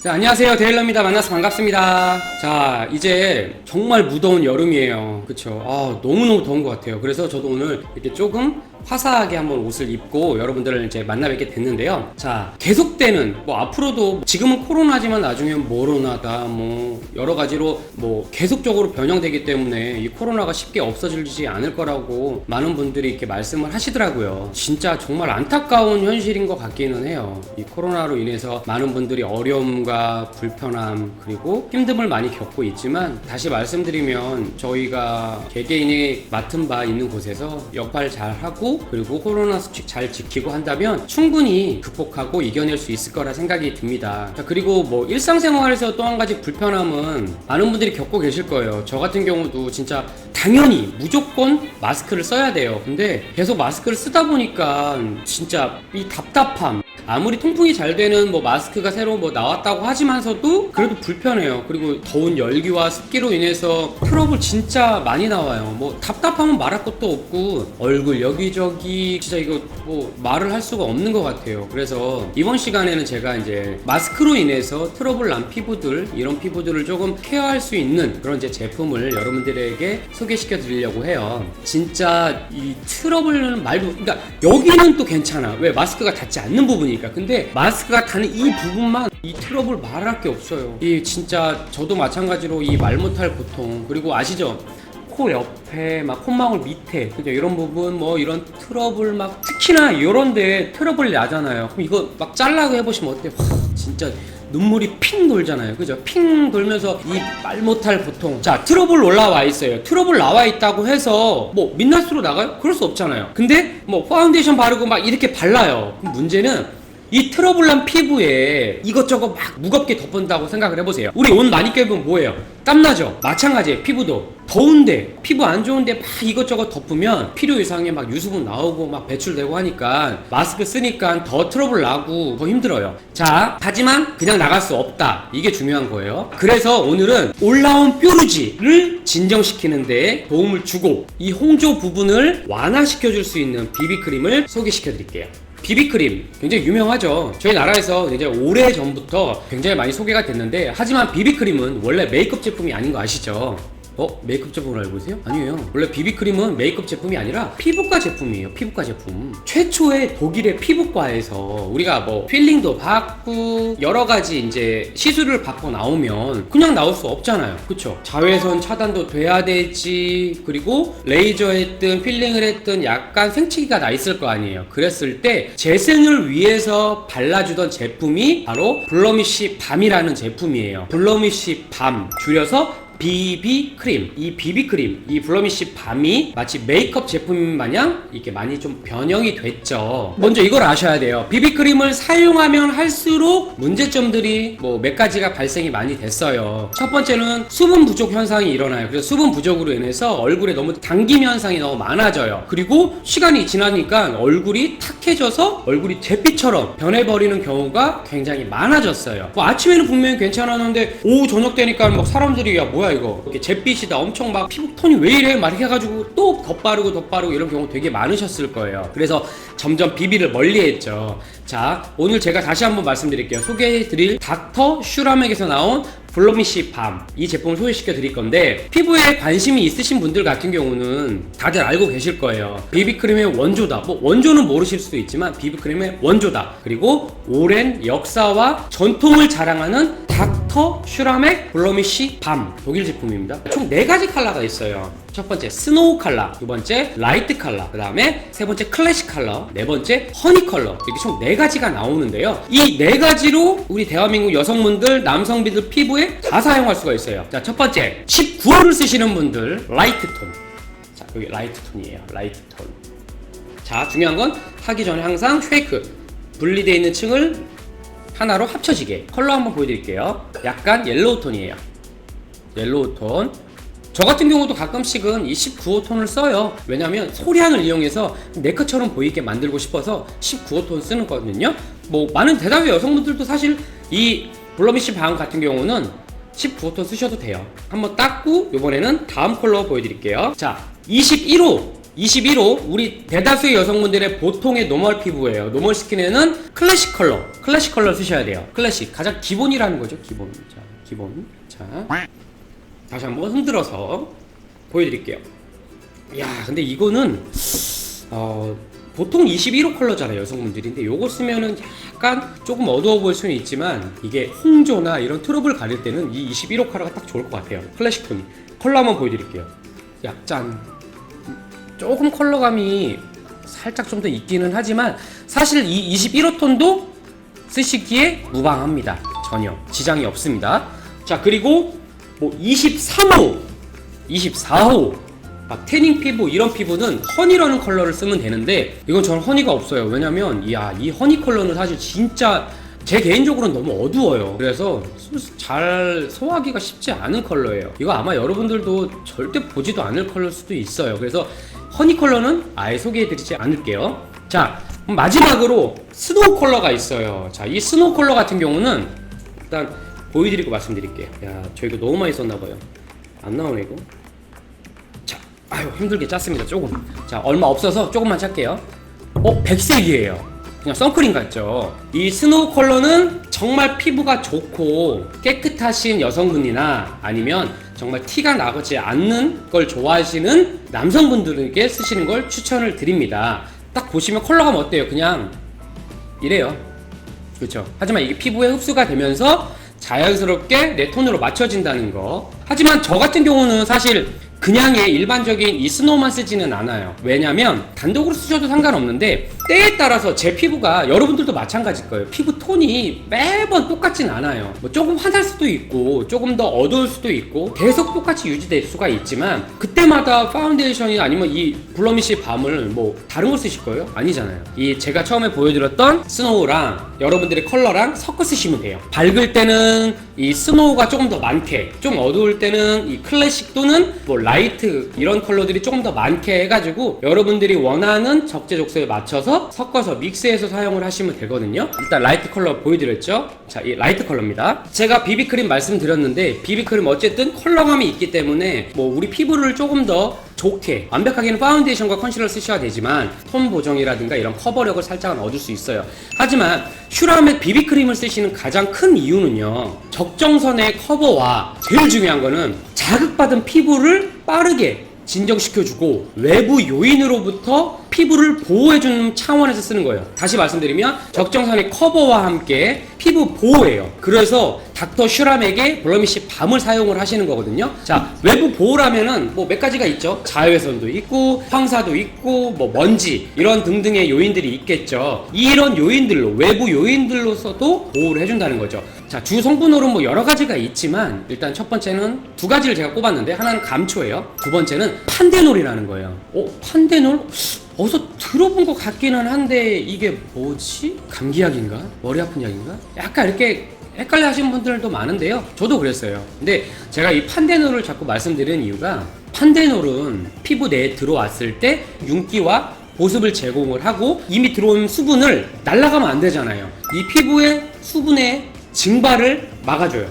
자, 안녕하세요. 데일러입니다. 만나서 반갑습니다. 자, 이제 정말 무더운 여름이에요. 그쵸? 아, 너무너무 더운 것 같아요. 그래서 저도 오늘 이렇게 조금 화사하게 한번 옷을 입고 여러분들을 이제 만나 뵙게 됐는데요. 자, 계속되는, 뭐 앞으로도 지금은 코로나지만 나중엔 모로나다, 뭐 여러 가지로 뭐 계속적으로 변형되기 때문에 이 코로나가 쉽게 없어지지 않을 거라고 많은 분들이 이렇게 말씀을 하시더라고요. 진짜 정말 안타까운 현실인 것 같기는 해요. 이 코로나로 인해서 많은 분들이 어려움과 불편함 그리고 힘듦을 많이 겪고 있지만 다시 말씀드리면 저희가 개개인이 맡은 바 있는 곳에서 역할 잘 하고 그리고 코로나 수칙 잘 지키고 한다면 충분히 극복하고 이겨낼 수 있을 거라 생각이 듭니다. 자, 그리고 뭐 일상생활에서 또 한 가지 불편함은 많은 분들이 겪고 계실 거예요. 저 같은 경우도 진짜 당연히 무조건 마스크를 써야 돼요. 근데 계속 마스크를 쓰다 보니까 진짜 이 답답함 아무리 통풍이 잘 되는 뭐 마스크가 새로 뭐 나왔다고 하지만서도 그래도 불편해요. 그리고 더운 열기와 습기로 인해서 트러블 진짜 많이 나와요. 뭐 답답하면 말할 것도 없고 얼굴 여기저기 진짜 이거 뭐 말을 할 수가 없는 것 같아요. 그래서 이번 시간에는 제가 이제 마스크로 인해서 트러블 난 피부들 이런 피부들을 조금 케어할 수 있는 그런 이제 제품을 여러분들에게 소개시켜 드리려고 해요. 진짜 이 트러블은 말도 그러니까 여기는 또 괜찮아. 왜 마스크가 닿지 않는 부분이 니까. 근데 마스크가 닿는 이 부분만 이 트러블 말할 게 없어요. 이 진짜 저도 마찬가지로 이 말 못할 고통 그리고 아시죠? 코 옆에 막 콧망울 밑에 그죠 이런 부분 뭐 이런 트러블 막 특히나 이런데 트러블 나잖아요. 그럼 이거 막 잘라고 해보시면 어때요? 와, 진짜 눈물이 핑 돌잖아요. 그죠? 핑 돌면서 이 말 못할 고통. 자, 트러블 올라와 있어요. 트러블 나와 있다고 해서 뭐 민낯으로 나가요? 그럴 수 없잖아요. 근데 뭐 파운데이션 바르고 막 이렇게 발라요. 문제는 이 트러블난 피부에 이것저것 막 무겁게 덮은다고 생각을 해보세요. 우리 옷 많이 껴입으면 뭐예요? 땀나죠? 마찬가지예요. 피부도. 더운데, 피부 안 좋은데 막 이것저것 덮으면 필요 이상의 막 유수분 나오고 막 배출되고 하니까 마스크 쓰니까 더 트러블 나고 더 힘들어요. 자, 하지만 그냥 나갈 수 없다. 이게 중요한 거예요. 그래서 오늘은 올라온 뾰루지를 진정시키는 데 도움을 주고 이 홍조 부분을 완화시켜 줄 수 있는 비비크림을 소개시켜 드릴게요. 비비크림 굉장히 유명하죠. 저희 나라에서 이제 오래 전부터 굉장히 많이 소개가 됐는데 하지만 비비크림은 원래 메이크업 제품이 아닌 거 아시죠? 어? 메이크업 제품을 알고 계세요? 아니에요. 원래 비비크림은 메이크업 제품이 아니라 피부과 제품이에요. 피부과 제품. 최초의 독일의 피부과에서 우리가 뭐 필링도 받고 여러 가지 이제 시술을 받고 나오면 그냥 나올 수 없잖아요. 그쵸? 자외선 차단도 돼야 되지. 그리고 레이저 했든 필링을 했든 약간 생치기가 나 있을 거 아니에요. 그랬을 때 재생을 위해서 발라주던 제품이 바로 블러미쉬 밤이라는 제품이에요. 블러미쉬 밤 줄여서 비비 크림 이 비비 크림 이 블러미쉬 밤이 마치 메이크업 제품 마냥 이렇게 많이 좀 변형이 됐죠. 먼저 이걸 아셔야 돼요. 비비 크림을 사용하면 할수록 문제점들이 뭐 몇 가지가 발생이 많이 됐어요. 첫 번째는 수분 부족 현상이 일어나요. 그래서 수분 부족으로 인해서 얼굴에 너무 당김 현상이 너무 많아져요. 그리고 시간이 지나니까 얼굴이 탁 해져서 얼굴이 잿빛처럼 변해버리는 경우가 굉장히 많아졌어요. 뭐 아침에는 분명히 괜찮았는데 오후 저녁 되니까 막 사람들이 야 뭐야 이거. 이렇게 잿빛이다 엄청 막 피부 톤이 왜 이래? 막 이렇게 해가지고 또 덧바르고 덧바르고 이런 경우 되게 많으셨을 거예요. 그래서 점점 비비를 멀리했죠 자 오늘 제가 다시 한번 말씀드릴게요. 소개해드릴 닥터 슈라맥에서 나온 블러미쉬 밤이 제품을 소개시켜 드릴 건데 피부에 관심이 있으신 분들 같은 경우는 다들 알고 계실 거예요. 비비크림의 원조다. 뭐 원조는 모르실 수도 있지만 비비크림의 원조다. 그리고 오랜 역사와 전통을 자랑하는 닥터 슈라맥 블러미쉬 밤. 독일 제품입니다. 총 4가지 컬러가 있어요. 첫 번째 스노우 컬러. 두 번째 라이트 컬러. 그 다음에 세 번째 클래식 컬러. 네 번째 허니 컬러. 이렇게 총 4가지가 나오는데요. 이 4가지로 우리 대한민국 여성분들 남성분들 피부에 다 사용할 수가 있어요. 자첫 번째 19호를 쓰시는 분들 라이트 톤 자 여기 라이트 톤이에요. 라이트 톤 자 중요한 건 하기 전에 항상 쉐이크. 분리되어 있는 층을 하나로 합쳐지게 컬러 한번 보여드릴게요 약간 옐로우 톤이에요 옐로우 톤. 저 같은 경우도 가끔씩은 이 19호 톤을 써요. 왜냐면 소량을 이용해서 내 것처럼 보이게 만들고 싶어서 19호 톤 쓰는 거거든요. 뭐 많은 대다수의 여성분들도 사실 이 블러미쉬 방 같은 경우는 19호 톤 쓰셔도 돼요. 한번 닦고 이번에는 다음 컬러 보여드릴게요. 자, 21호 21호 우리 대다수의 여성분들의 보통의 노멀 피부예요. 노멀 스킨에는 클래식 컬러, 클래식 컬러 쓰셔야 돼요. 클래식 가장 기본이라는 거죠. 기본. 자, 기본. 자, 다시 한번 흔들어서 보여드릴게요. 야, 근데 이거는 어, 보통 21호 컬러잖아요 여성분들인데 요거 쓰면은 약간 조금 어두워 보일 수는 있지만 이게 홍조나 이런 트러블 가릴 때는 이 21호 컬러가 딱 좋을 것 같아요 클래식 톤 컬러 한번 보여드릴게요 약간 조금 컬러감이 살짝 좀 더 있기는 하지만 사실 이 21호 톤도 쓰시기에 무방합니다. 전혀 지장이 없습니다. 자 그리고 뭐 23호 24호 막 태닝 피부 이런 피부는 허니라는 컬러를 쓰면 되는데 이건 저는 허니가 없어요. 왜냐면 야이 허니 컬러는 사실 진짜 제 개인적으로는 너무 어두워요. 그래서 잘 소화하기가 쉽지 않은 컬러예요. 이거 아마 여러분들도 절대 보지도 않을 컬러일 수도 있어요. 그래서 허니 컬러는 아예 소개해드리지 않을게요. 자 마지막으로 스노우 컬러가 있어요. 자 이 스노우 컬러 같은 경우는 일단 보여드리고 말씀드릴게요. 야 저 이거 너무 많이 썼나봐요. 안 나오네 이거. 자, 아유 힘들게 짰습니다 조금. 자 얼마 없어서 조금만 짤게요. 어 백색이에요 그냥 선크림 같죠 이 스노우 컬러는 정말 피부가 좋고 깨끗하신 여성분이나 아니면 정말 티가 나지 않는 걸 좋아하시는 남성분들에게 쓰시는 걸 추천을 드립니다 딱 보시면 컬러감 어때요 그냥 이래요 그렇죠. 하지만 이게 피부에 흡수가 되면서 자연스럽게 내 톤으로 맞춰진다는 거. 하지만 저 같은 경우는 사실 그냥의 일반적인 이 스노우만 쓰지는 않아요. 왜냐면 단독으로 쓰셔도 상관없는데 때에 따라서 제 피부가 여러분들도 마찬가지일 거예요. 피부 톤이 매번 똑같진 않아요. 뭐 조금 환할 수도 있고 조금 더 어두울 수도 있고 계속 똑같이 유지될 수가 있지만 그때마다 파운데이션이 아니면 이 블러미시 밤을 뭐 다른 걸 쓰실 거예요? 아니잖아요. 이 제가 처음에 보여드렸던 스노우랑 여러분들의 컬러랑 섞어 쓰시면 돼요. 밝을 때는 이 스노우가 조금 더 많게, 좀 어두울 때는 이 클래식 또는 뭐 라이트 이런 컬러들이 조금 더 많게 해가지고 여러분들이 원하는 적재적소에 맞춰서 섞어서 믹스해서 사용을 하시면 되거든요. 일단 라이트 컬러 보여드렸죠? 자, 이 라이트 컬러입니다. 제가 비비크림 말씀드렸는데 비비크림 어쨌든 컬러감이 있기 때문에 뭐 우리 피부를 조금 더 좋게 완벽하게는 파운데이션과 컨실러 쓰셔야 되지만 톤 보정이라든가 이런 커버력을 살짝은 얻을 수 있어요 하지만 슈라멧 비비크림을 쓰시는 가장 큰 이유는요 적정선의 커버와 제일 중요한 거는 자극받은 피부를 빠르게 진정시켜주고 외부 요인으로부터 피부를 보호해주는 차원에서 쓰는 거예요. 다시 말씀드리면 적정선의 커버와 함께 피부 보호예요. 그래서 닥터 슈람에게 블러미시 밤을 사용을 하시는 거거든요. 자, 외부 보호라면은 뭐 몇 가지가 있죠. 자외선도 있고 황사도 있고 뭐 먼지 이런 등등의 요인들이 있겠죠. 이런 요인들로 외부 요인들로서도 보호를 해준다는 거죠. 자, 주 성분으로는 뭐 여러 가지가 있지만 일단 첫 번째는 두 가지를 제가 꼽았는데 하나는 감초예요. 두 번째는 판데놀이라는 거예요. 어, 판데놀? 어디서 들어본 것 같기는 한데 이게 뭐지? 감기약인가? 머리 아픈 약인가? 약간 이렇게 헷갈려 하시는 분들도 많은데요. 저도 그랬어요. 근데 제가 이 판데놀을 자꾸 말씀드리는 이유가 판데놀은 피부 내에 들어왔을 때 윤기와 보습을 제공을 하고 이미 들어온 수분을 날아가면 안 되잖아요. 이 피부의 수분의 증발을 막아줘요.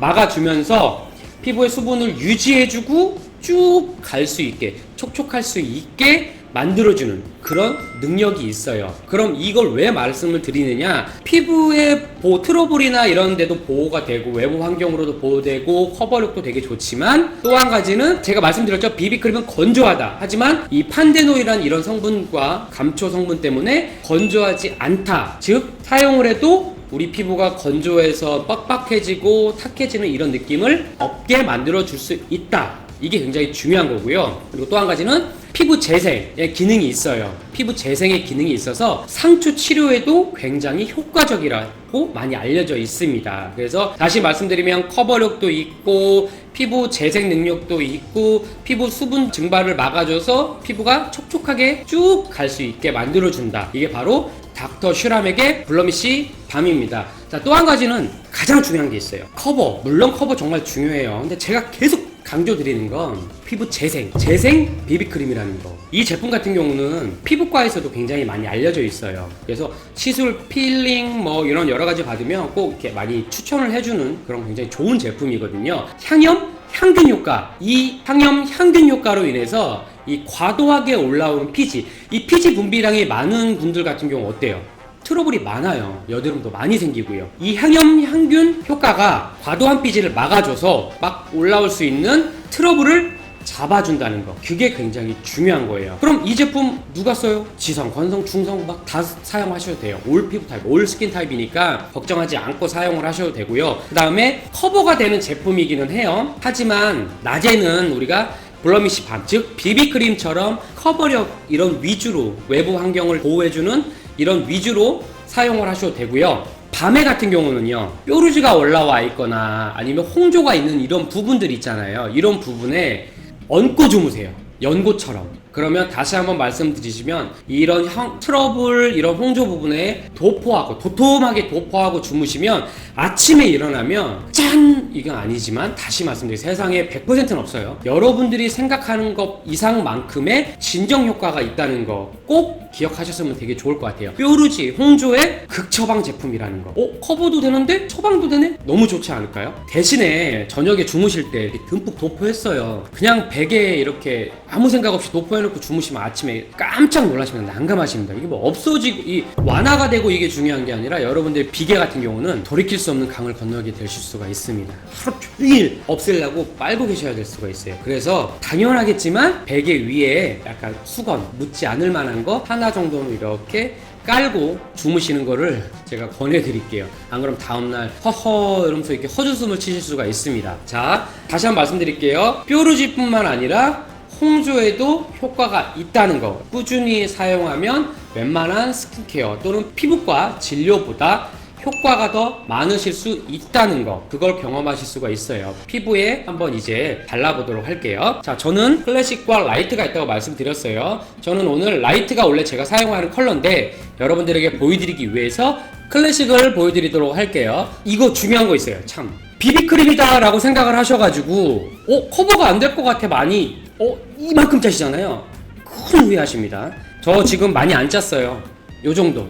막아주면서 피부의 수분을 유지해주고 쭉 갈 수 있게 촉촉할 수 있게 만들어주는 그런 능력이 있어요. 그럼 이걸 왜 말씀을 드리느냐? 피부의 보 트러블이나 이런 데도 보호가 되고 외부 환경으로도 보호되고 커버력도 되게 좋지만 또 한 가지는 제가 말씀드렸죠. 비비크림은 건조하다. 하지만 이 판데노이란 이런 성분과 감초 성분 때문에 건조하지 않다. 즉 사용을 해도 우리 피부가 건조해서 빡빡해지고 탁해지는 이런 느낌을 없게 만들어 줄 수 있다. 이게 굉장히 중요한 거고요. 그리고 또 한 가지는 피부 재생의 기능이 있어요. 피부 재생의 기능이 있어서 상추 치료에도 굉장히 효과적이라고 많이 알려져 있습니다. 그래서 다시 말씀드리면 커버력도 있고 피부 재생 능력도 있고 피부 수분 증발을 막아줘서 피부가 촉촉하게 쭉 갈 수 있게 만들어준다. 이게 바로 닥터 슈람에게 블러미시 밤입니다. 자, 또 한 가지는 가장 중요한 게 있어요. 커버. 물론 커버 정말 중요해요. 근데 제가 계속 강조드리는 건 피부 재생, 재생 비비크림이라는 거. 이 제품 같은 경우는 피부과에서도 굉장히 많이 알려져 있어요. 그래서 시술, 필링, 뭐 이런 여러 가지 받으면 꼭 이렇게 많이 추천을 해주는 그런 굉장히 좋은 제품이거든요. 향염, 향균 효과. 이 향염, 향균 효과로 인해서 이 과도하게 올라오는 피지 이 피지 분비량이 많은 분들 같은 경우 어때요? 트러블이 많아요. 여드름도 많이 생기고요. 이 향염 향균 효과가 과도한 피지를 막아줘서 막 올라올 수 있는 트러블을 잡아준다는 거. 그게 굉장히 중요한 거예요. 그럼 이 제품 누가 써요? 지성, 건성, 중성 막 다 사용하셔도 돼요. 올 피부 타입, 올 스킨 타입이니까 걱정하지 않고 사용을 하셔도 되고요. 그 다음에 커버가 되는 제품이기는 해요. 하지만 낮에는 우리가 블러미시 밤, 즉 비비크림처럼 커버력 이런 위주로 외부 환경을 보호해주는 이런 위주로 사용을 하셔도 되고요. 밤에 같은 경우는요, 뾰루지가 올라와 있거나 아니면 홍조가 있는 이런 부분들 있잖아요. 이런 부분에 얹고 주무세요. 연고처럼. 그러면 다시 한번 말씀드리시면 이런 형, 트러블 이런 홍조 부분에 도포하고 도톰하게 도포하고 주무시면 아침에 일어나면 짠 이건 아니지만 다시 말씀드리 세상에 100%는 없어요. 여러분들이 생각하는 것 이상만큼의 진정 효과가 있다는 거 꼭 기억하셨으면 되게 좋을 것 같아요. 뾰루지 홍조의 극처방 제품이라는 거. 어 커버도 되는데 처방도 되네? 너무 좋지 않을까요? 대신에 저녁에 주무실 때 듬뿍 도포했어요. 그냥 베개에 이렇게 아무 생각 없이 도포 해놓고 주무시면 아침에 깜짝 놀라시면 난감하십니다. 이게 뭐 없어지고 이 완화가 되고 이게 중요한 게 아니라 여러분들 비계 같은 경우는 돌이킬 수 없는 강을 건너게 되실 수가 있습니다. 하루 종일 없애려고 빨고 계셔야 될 수가 있어요. 그래서 당연하겠지만 베개 위에 약간 수건 묻지 않을 만한 거 하나 정도는 이렇게 깔고 주무시는 거를 제가 권해드릴게요. 안 그럼 다음날 허허 이러면서 이렇게 헛웃음을 치실 수가 있습니다. 자, 다시 한번 말씀드릴게요. 뾰루지뿐만 아니라 홍조에도 효과가 있다는 거. 꾸준히 사용하면 웬만한 스킨케어 또는 피부과 진료보다 효과가 더 많으실 수 있다는 거. 그걸 경험하실 수가 있어요. 피부에 한번 이제 발라보도록 할게요. 자 저는 클래식과 라이트가 있다고 말씀드렸어요. 저는 오늘 라이트가 원래 제가 사용하는 컬러인데 여러분들에게 보여드리기 위해서 클래식을 보여드리도록 할게요. 이거 중요한 거 있어요. 참. 비비크림이다 라고 생각을 하셔가지고 어 커버가 안 될 것 같아 많이 어 이만큼 짜시잖아요 큰 후회하십니다 저 지금 많이 안 짰어요 요 정도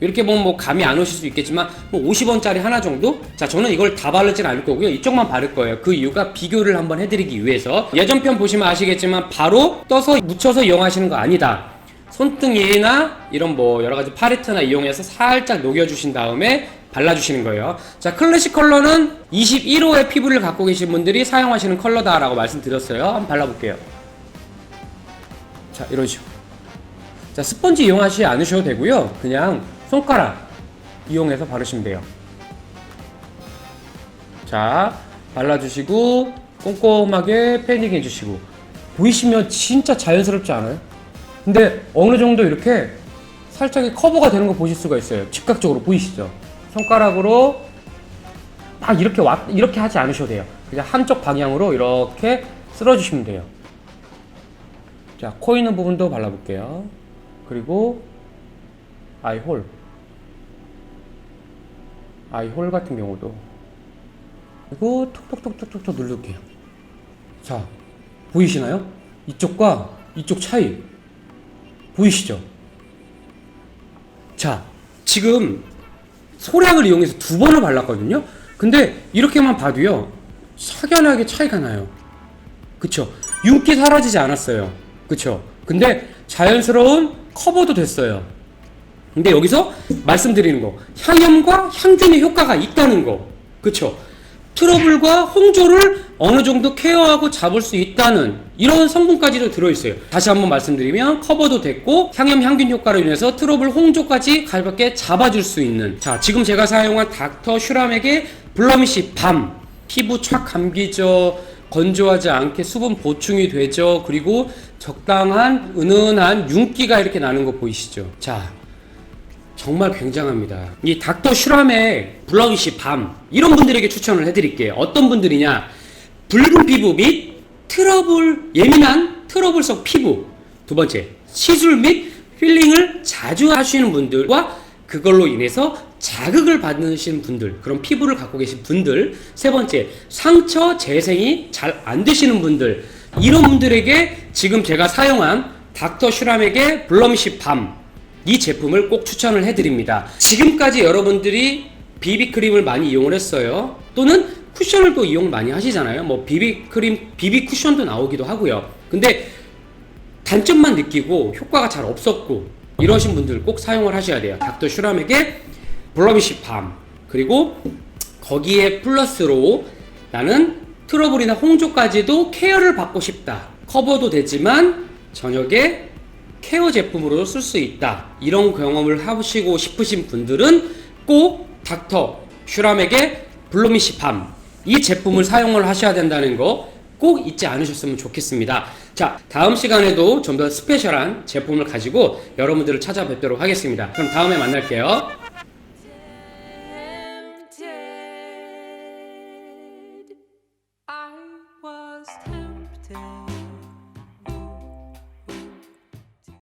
이렇게 보면 뭐 감이 안 오실 수 있겠지만 뭐 50원짜리 하나 정도? 자 저는 이걸 다 바르진 않을 거고요 이쪽만 바를 거예요 그 이유가 비교를 한번 해드리기 위해서 예전편 보시면 아시겠지만 바로 떠서 묻혀서 이용하시는 거 아니다 손등이나 이런 뭐 여러 가지 팔레트나 이용해서 살짝 녹여주신 다음에 발라주시는 거예요. 자, 클래식 컬러는 21호의 피부를 갖고 계신 분들이 사용하시는 컬러다라고 말씀드렸어요. 한번 발라볼게요. 자, 이런 식으로. 자, 스펀지 이용하시지 않으셔도 되고요. 그냥 손가락 이용해서 바르시면 돼요. 자, 발라주시고 꼼꼼하게 패딩 해주시고 보이시면 진짜 자연스럽지 않아요? 근데 어느 정도 이렇게 살짝 커버가 되는 거 보실 수가 있어요. 즉각적으로 보이시죠? 손가락으로 막 이렇게 왔 이렇게 하지 않으셔도 돼요. 그냥 한쪽 방향으로 이렇게 쓸어주시면 돼요. 자, 코 있는 부분도 발라볼게요. 그리고 아이홀, 아이홀 같은 경우도 그리고 톡톡톡톡톡톡 누를게요. 자, 보이시나요? 이쪽과 이쪽 차이 보이시죠? 자, 지금 소량을 이용해서 두 번을 발랐거든요. 근데 이렇게만 봐도요. 확연하게 차이가 나요. 그쵸? 윤기 사라지지 않았어요. 그쵸? 근데 자연스러운 커버도 됐어요. 근데 여기서 말씀드리는 거 향염과 향균의 효과가 있다는 거 그쵸? 트러블과 홍조를 어느 정도 케어하고 잡을 수 있다는 이런 성분까지도 들어있어요. 다시 한번 말씀드리면 커버도 됐고 향염 향균 효과로 인해서 트러블 홍조까지 가볍게 잡아줄 수 있는 자 지금 제가 사용한 닥터 슈람에게 블러미시 밤 피부 촥 감기죠. 건조하지 않게 수분 보충이 되죠. 그리고 적당한 은은한 윤기가 이렇게 나는 거 보이시죠? 자, 정말 굉장합니다. 이 닥터 슈람의 블러기시 밤 이런 분들에게 추천을 해드릴게요. 어떤 분들이냐? 붉은 피부 및 트러블 예민한 트러블성 피부 두 번째 시술 및 필링을 자주 하시는 분들과 그걸로 인해서 자극을 받으시는 분들 그런 피부를 갖고 계신 분들 세 번째 상처 재생이 잘 안 되시는 분들 이런 분들에게 지금 제가 사용한 닥터 슈람에게 블럼시 밤이 제품을 꼭 추천을 해드립니다. 지금까지 여러분들이 비비크림을 많이 이용을 했어요. 또는 쿠션을 또 이용 많이 하시잖아요. 뭐 비비크림, 비비 쿠션도 나오기도 하고요. 근데 단점만 느끼고 효과가 잘 없었고 이러신 분들 꼭 사용을 하셔야 돼요. 닥터 슈람에게 블러미시 밤 그리고 거기에 플러스로 나는 트러블이나 홍조까지도 케어를 받고 싶다. 커버도 되지만 저녁에 케어 제품으로 쓸수 있다. 이런 경험을 하시고 싶으신 분들은 꼭 닥터 슈람에게 블루미시 밤이 제품을 사용을 하셔야 된다는 거 꼭 잊지 않으셨으면 좋겠습니다. 자, 다음 시간에도 좀 더 스페셜한 제품을 가지고 여러분들을 찾아뵙도록 하겠습니다. 그럼 다음에 만날게요.